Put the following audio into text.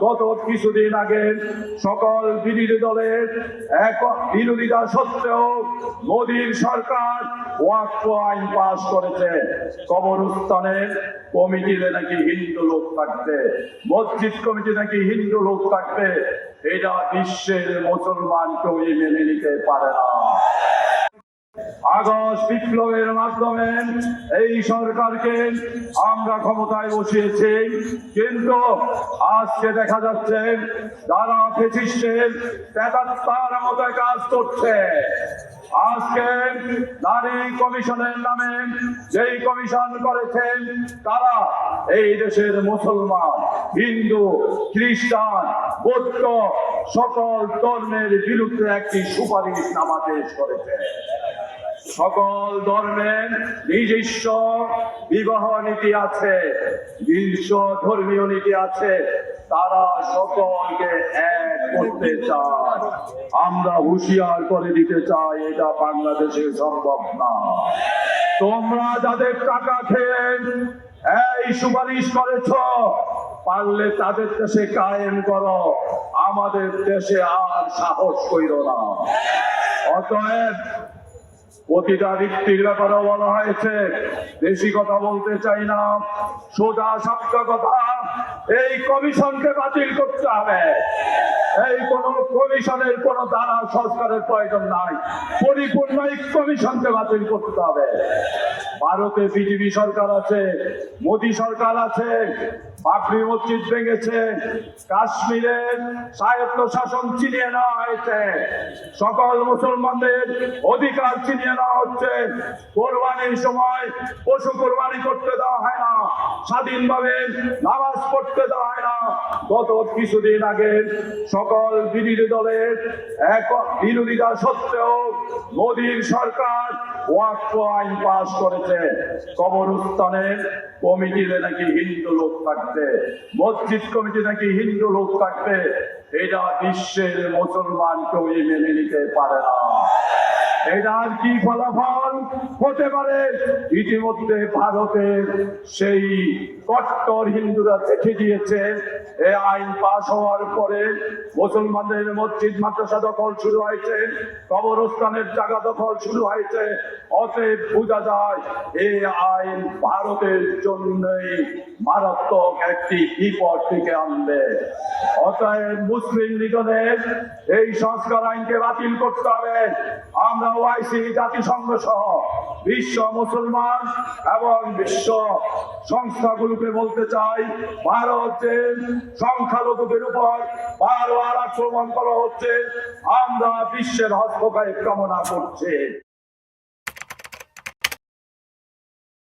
গত কিছুদিন আগে সকল বিরোধী দলের এক বিরোধিতা সত্ত্বেও মোদীর সরকার ওয়াক্ফ আইন পাশ করেছে। কবরস্থানের কমিটিতে নাকি হিন্দু লোক থাকবে। মসজিদ কমিটি নাকি হিন্দু লোক থাকবে। এটা বিশ্বের মুসলমান কেউ মেনে নিতে পারে না। আগস্ট বিপ্লবের মাধ্যমে এই সরকারকে আমরা ক্ষমতায় বসিয়েছি। কিন্তু আজকে দেখা যাচ্ছে যারা ফেসিস্টের প্রেতাত্মার মতো কাজ করছে, আজকে নারী কমিশনের নামে যেই কমিশন করেছেন, তারা এই দেশের মুসলমান, হিন্দু, খ্রিস্টান, বৌদ্ধ সকল ধর্মের বিরুদ্ধে একটি সুপারিশ নামা পেশ করেছে। সকল ধর্মের নিজস্ব বিবাহ নীতি আছে নিজস্ব ধর্মীয় নীতি আছে, তারা সকলকে এক করতে চায়। আমরা হুঁশিয়ার করে দিতে চাই, এটা বাংলাদেশে সম্ভব না। তোমরা যাদের টাকা খেয়ে এই সুপারিশ করেছ, পারলে তাদের দেশে কায়েম করো। আমাদের দেশে আর সাহস কইর না। অতএব প্রতিটা ব্যক্তির ব্যাপারে বলা হয়েছে। বেশি কথা বলতে চাই না। সোজা সাপ্ত কথা। এই কমিশনকে বাতিল করতে হবে। এই কোন কমিশনের কোন দ্বারা সংস্কারের প্রয়োজন নাই। পরিপূর্ণ এই কমিশনকে বাতিল করতে হবে। ভারতে বিজেপি সরকার আছে, মোদি সরকার আছে, বাবরি মসজিদ ভেঙেছে কাশ্মীরের স্বায়ত্ত শাসন ছিনিয়ে নেওয়া হয়েছে। সকল মুসলমানদের অধিকার ছিনিয়ে নেওয়া হচ্ছে। কোরবানির সময় পশু কোরবানি করতে দেওয়া হয় না, স্বাধীনভাবে নামাজ পড়তে দেওয়া হয় না। গত কিছুদিন আগে সকল বিরোধী দলের এক বিরোধিতা সত্ত্বেও মোদীর সরকার ওয়াক্ফ আইন পাশ করেছে। কবরস্থানের কমিটিতে নাকি হিন্দু লোক থাকবে। মসজিদ কমিটি নাকি হিন্দু লোক থাকবে। এটা বিশ্বের মুসলমান কেউ মেনে নিতে পারে না। এটার কি ফলাফল? হতে পারে। ইতিমধ্যে ভারতের সেই কট্টর হিন্দুরা দেখে দিয়েছে এই আইন পাশ হওয়ার পরে মুসলমানদের মসজিদ, মাদ্রাসা দখল শুরু হয়েছে, কবরস্থানের জায়গা দখল শুরু হয়েছে। অতএব বোঝা যায় এই আইন ভারতের জন্যই মারাত্মক একটি বিপদ থেকে আনবে। অতএব মুসলিম লীগের এই সংস্কার আইনকে বাতিল করতে হবে। আমরা ওয়াইসি জাতিসংঘ সহ। বিশ্ব মুসলমান এবং বিশ্ব সংস্থাগুলোকে বলতে চাই ভারতের সংখ্যালঘুদের উপর বারবার আক্রমণ করা হচ্ছে, আমরা বিশ্বের হস্তকায় কামনা করছি।